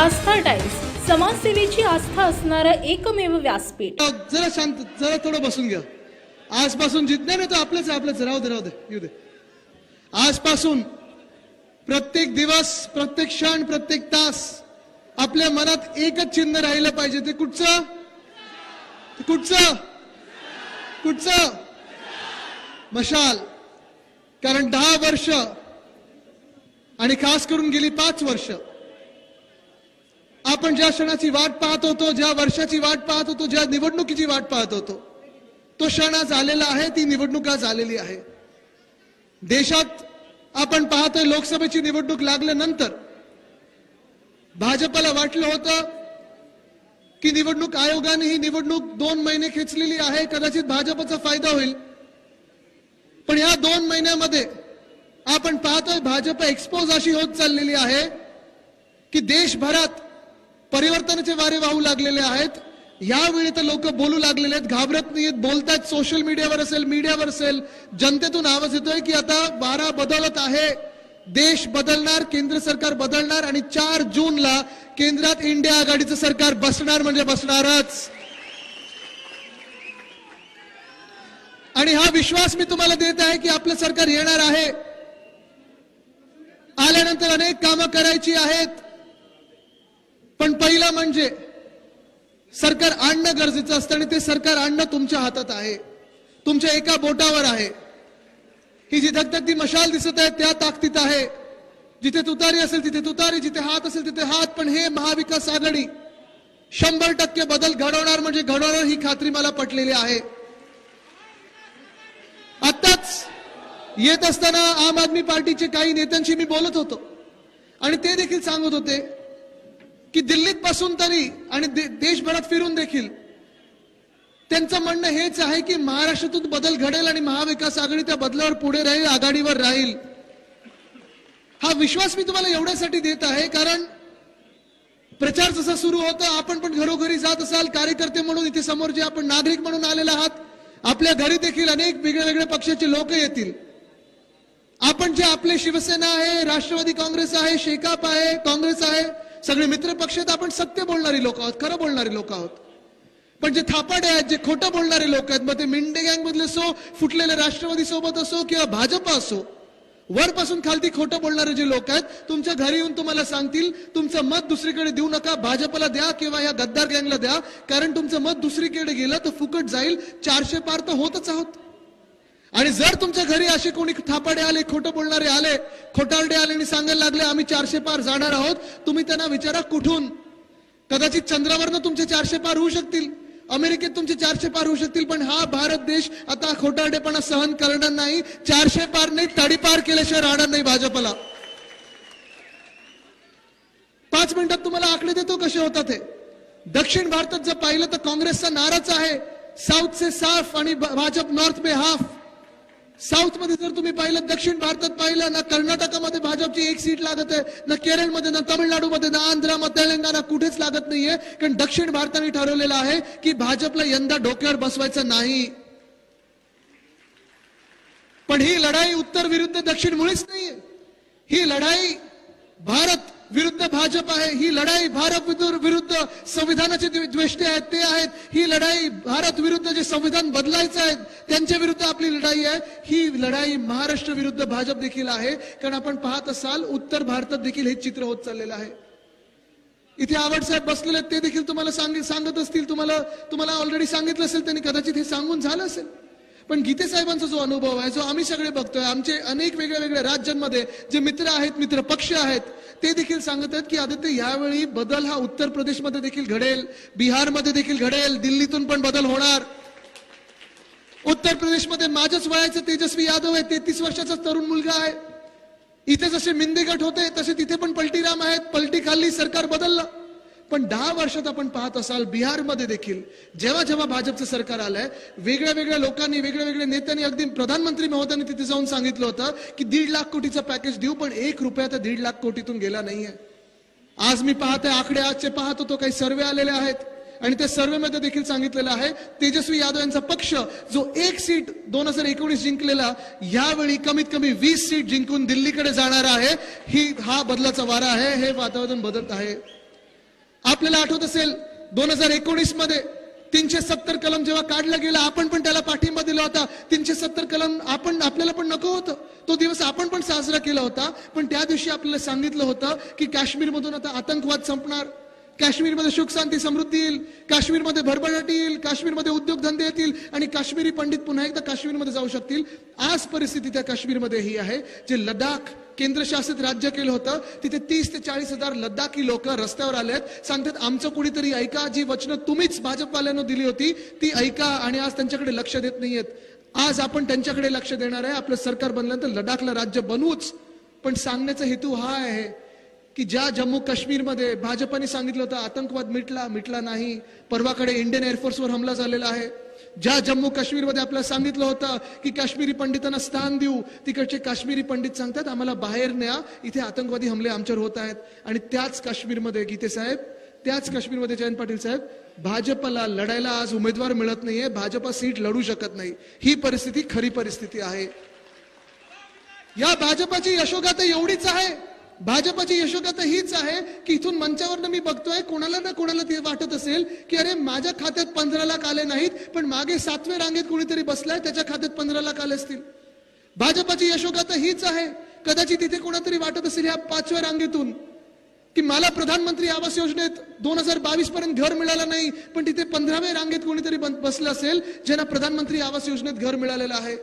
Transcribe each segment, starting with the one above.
आस्था times समाजसेवेची आस्था असणारं एकमेव व्यासपीठ. जरा शांत जरा थोडं बसून घ्या. आजपासून जितने नाही तो आपलंच आपलंच राहू दे राहू दे येऊ दे. आजपासून प्रत्येक दिवस प्रत्येक क्षण प्रत्येक तास आपल्या मनात एकच चिन्ह राहिलं पाहिजे. ते कुठचं? कुठचं? कुठचं? मशाल. कारण दहा वर्ष आणि खास करून गेली पाच वर्ष आपण ज्या क्षणाची वाट पाहत होतो ज्या वर्षाची वाट पाहत होतो ज्या निवडणुकीची वाट पाहत होतो तो क्षण आज आलेला आहे ती निवडणूक आज आलेली आहे. देशात आपण पाहतोय लोकसभेची निवडणूक लागल्यानंतर भाजपला वाटलं होतं की निवडणूक आयोगाने ही निवडणूक दोन महिने खेचलेली आहे कदाचित भाजपचा फायदा होईल. पण या दोन महिन्यामध्ये आपण पाहतोय भाजप एक्सपोज अशी होत चाललेली आहे की देशभरात परिवर्तनाचे वारे वाहू लागलेले आहेत. यावेळी तर लोक बोलू लागलेले आहेत. घाबरत नाहीत. बोलतायत. सोशल मीडियावर असेल मीडियावर असेल. जनतेतून आवाज येतोय की आता वारा बदलत आहे. देश बदलणार केंद्र सरकार बदलणार आणि चार जूनला केंद्रात इंडिया आघाडीचं सरकार बसणार म्हणजे बसणारच. आणि हा विश्वास मी तुम्हाला देत आहे की आपलं सरकार येणार आहे. आल्यानंतर अनेक कामं करायची आहेत. पण पहिलं म्हणजे सरकार आणणं गरजेचं असतं आणि ते सरकार आणणं तुमच्या हातात आहे. तुमच्या एका बोटावर आहे. ही जी धगधगती मशाल दिसत आहे त्या ताकदीत आहे. जिथे तुतारी असेल तिथे तुतारी जिथे हात असेल तिथे हात. पण हे महाविकास आघाडी शंभर टक्के बदल घडवणार म्हणजे घडवणार ही खात्री मला पटलेली आहे. आत्ताच येत असताना आम आदमी पार्टीचे काही नेत्यांशी मी बोलत होतो. आणि ते देखील सांगत होते की दिल्लीत बसून तरी आणि देशभरात फिरून देखील. त्यांचं म्हणणं हेच आहे की महाराष्ट्रातून बदल घडेल आणि महाविकास आघाडी त्या बदलावर पुढे राहील आघाडीवर राहील. हा विश्वास मी तुम्हाला एवढ्यासाठी देत आहे कारण प्रचार जसा सुरू होता आपण पण घरोघरी जात असाल कार्यकर्ते म्हणून इथे समोर जे आपण नागरिक म्हणून आलेले आहात आपल्या घरी देखील अनेक वेगळ्या वेगळ्या पक्षाचे लोक येतील. आपण जे आपले शिवसेना आहे राष्ट्रवादी काँग्रेस आहे शेकाप आहे काँग्रेस आहे सगळे मित्र पक्ष आहेत आपण सत्य बोलणारी लोक आहोत खरं बोलणारी लोक आहोत. पण जे थापाडे आहेत जे खोटं बोलणारे लोक आहेत मग ते मिंडे गँग मधले असो फुटलेले राष्ट्रवादी सोबत असो किंवा भाजप असो वरपासून खालती खोटं बोलणारे जे लोक आहेत तुमच्या घरी येऊन तुम्हाला सांगतील तुमचं मत दुसरीकडे देऊ नका भाजपला द्या किंवा या गद्दार गँगला द्या कारण तुमचं मत दुसरीकडे गेलं तर फुकट जाईल चारशे पार तर होतच आहोत. आणि जर तुमच्या घरी असे कोणी थापाडे आले खोटं बोलणारे आले खोटारडे आले आणि सांगायला लागले आम्ही चारशे पार जाणार आहोत तुम्ही त्यांना विचारा कुठून? कदाचित चंद्रावरनं तुमचे चारशे पार होऊ शकतील. अमेरिकेत तुमचे चारशे पार होऊ शकतील पण हा भारत देश आता खोटारडेपणा सहन करणार नाही. चारशे पार नाही तडीपार केल्याशिवाय राहणार नाही भाजपला. पाच मिनिटात तुम्हाला आकडे देतो कसे होतात हे. दक्षिण भारतात जर पाहिलं तर काँग्रेसचा नाराच आहे. साऊथ से साफ आणि भाजप नॉर्थ में हाफ. साऊथमध्ये जर तुम्ही पाहिलं दक्षिण भारतात पाहिलं ना कर्नाटकामध्ये भाजपची एक सीट लागत आहे ना केरळमध्ये ना तामिळनाडूमध्ये ना आंध्रामध्ये तेलंगणा कुठेच लागत नाहीये. कारण दक्षिण भारताने ठरवलेलं आहे की भाजपला यंदा डोक्यावर बसवायचं नाही. पण ही लढाई उत्तर विरुद्ध दक्षिण मुळेच नाहीये. ही लढाई भारत विरुद्ध भाजप आहे ही लढाई भारत विरुद्ध संविधानाचे द्वेष्टे आहेत ते आहेत. ही लढाई भारत विरुद्ध जे संविधान बदलायचं आहे त्यांच्या विरुद्ध आपली लढाई आहे. ही लढाई महाराष्ट्र विरुद्ध भाजप देखील आहे. कारण आपण पाहत असाल उत्तर भारतात देखील हे चित्र होत चाललेलं आहे. इथे आवडसाहेब बसलेले आहेत ते देखील तुम्हाला सांग सांगत असतील तुम्हाला तुम्हाला ऑलरेडी सांगितलं असेल त्यांनी कदाचित हे सांगून झालं असेल. पण गीते साहेबांचा जो अनुभव आहे जो आम्ही सगळे बघतोय आमचे अनेक वेगळ्या वेगळ्या राज्यांमध्ये जे मित्र आहेत मित्र पक्ष आहेत ते देखील सांगत आहेत की आदित्य यावेळी बदल हा उत्तर प्रदेशमध्ये देखील घडेल बिहारमध्ये देखील घडेल दिल्लीतून पण बदल होणार. उत्तर प्रदेशमध्ये माझ्याच वयाचे तेजस्वी यादव आहे तेहतीस वर्षाचा तरुण मुलगा आहे. इथे जसे मिंदे गट होते तसे तिथे पण पलटीराम आहेत पलटी खाल्ली सरकार बदललं. पण दहा वर्षात आपण पाहत असाल बिहारमध्ये देखील जेव्हा जेव्हा भाजपचं सरकार आलंय वेगळ्या वेगळ्या लोकांनी वेगळ्या वेगळ्या नेत्यांनी अगदी प्रधानमंत्री महोदयांनी तिथे जाऊन सांगितलं होतं की दीड लाख कोटीचं पॅकेज देऊ पण एक रुपया तर दीड लाख कोटीतून गेला नाहीये. आज मी पाहते आकडे आजचे पाहत होतो काही सर्वे आलेले आहेत. आणि त्या सर्वेमध्ये देखील सांगितलेलं आहे तेजस्वी यादव यांचा पक्ष जो एक सीट दोन हजार एकोणीस जिंकलेला यावेळी कमीत कमी वीस सीट जिंकून दिल्लीकडे जाणार आहे. ही हा बदलाचा वारा आहे हे वातावरण बदलत आहे. आपल्याला आठवत असेल दोन हजार एकोणीसमध्ये तीनशे सत्तर कलम जेव्हा काढला गेला आपण पण त्याला पाठिंबा दिला होता. तीनशे सत्तर कलम आपण आपल्याला पण नको होतं. तो दिवस आपण पण साजरा केला होता. पण त्या दिवशी आपल्याला सांगितलं होतं की काश्मीरमधून आता आतंकवाद संपणार. काश्मीरमध्ये सुख शांती समृद्धी येईल. काश्मीरमध्ये भरभराट येईल. काश्मीरमध्ये उद्योगधंदे येतील. आणि काश्मीरी पंडित पुन्हा एकदा काश्मीरमध्ये जाऊ शकतील. आज परिस्थिती त्या काश्मीरमध्ये ही आहे जे लडाख केंद्रशासित राज्य केलं होतं. तिथे तीस ते चाळीस हजार लद्दाखी लोक रस्त्यावर आलेत सांगतात आमचं कुणीतरी ऐका जी वचनं तुम्हीच भाजपवाल्यांना दिली होती ती ऐका आणि आज त्यांच्याकडे लक्ष देत नाहीयेत. आज आपण त्यांच्याकडे लक्ष देणार आहे. आपलं सरकार बनल्यानंतर लडाखला राज्य बनवूच. पण सांगण्याचा हेतू हा आहे की ज्या जम्मू काश्मीरमध्ये भाजपाने सांगितलं होतं आतंकवाद मिटला मिटला नाही. परवाकडे इंडियन एअरफोर्सवर हमला झालेला आहे. ज्या जम्मू काश्मीरमध्ये आपल्याला सांगितलं होतं की काश्मीरी पंडितांना स्थान देऊ तिकडचे काश्मीरी पंडित सांगतात आम्हाला बाहेर न्या इथे आतंकवादी हमले आमच्यावर होत आहेत. आणि त्याच काश्मीरमध्ये गीते साहेब त्याच काश्मीरमध्ये जयंत पाटील साहेब भाजपला लढायला आज उमेदवार मिळत नाहीये भाजपा सीट लढू शकत नाही. ही परिस्थिती खरी परिस्थिती आहे. या भाजपाची यशोगाथा एवढीच आहे. भाजपाची यशोगाथा हीच आहे की इथून मंचावरनं मी बघतोय कोणाला ना कोणाला ते वाटत असेल की अरे माझ्या खात्यात पंधरा लाख आले नाहीत पण मागे सातव्या रांगेत कोणीतरी बसलाय त्याच्या खात्यात पंधरा लाख आले असतील. भाजपाची यशोगाथा हीच आहे. कदाचित इथे कोणातरी वाटत असेल ह्या पाचव्या रांगेतून की मला प्रधानमंत्री आवास योजनेत दोन हजार बावीस पर्यंत घर मिळालं नाही पण तिथे पंधराव्या रांगेत कोणीतरी बसलं असेल ज्यांना प्रधानमंत्री आवास योजनेत घर मिळालेलं आहे.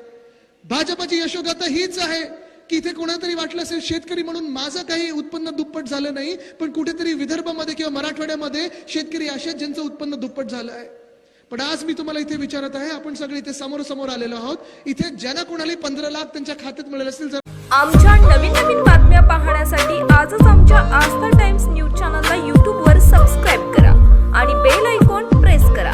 भाजपाची यशोगाथा हीच आहे. की इथे कोणातरी वाटलं असेल शेतकरी म्हणून माझं काही उत्पन्न दुप्पट झालं नाही पण कुठेतरी विदर्भामध्ये किंवा मराठवाड्यामध्ये शेतकरी असे ज्यांचं उत्पन्न दुप्पट झालं आहे. पण आज मी तुम्हाला इथे विचारत आहे आपण सगळे इथे समोर समोर आलेलो आहोत. इथे ज्यांना कोणाला पंधरा लाख त्यांच्या खात्यात मिळेल असतील जर आमच्या नवीन नवीन बातम्या पाहण्यासाठी आजच आमच्या आस्था टाइम्स न्यूज चॅनलला यूट्यूबवर सबस्क्राईब करा आणि बेल आयकॉन प्रेस करा.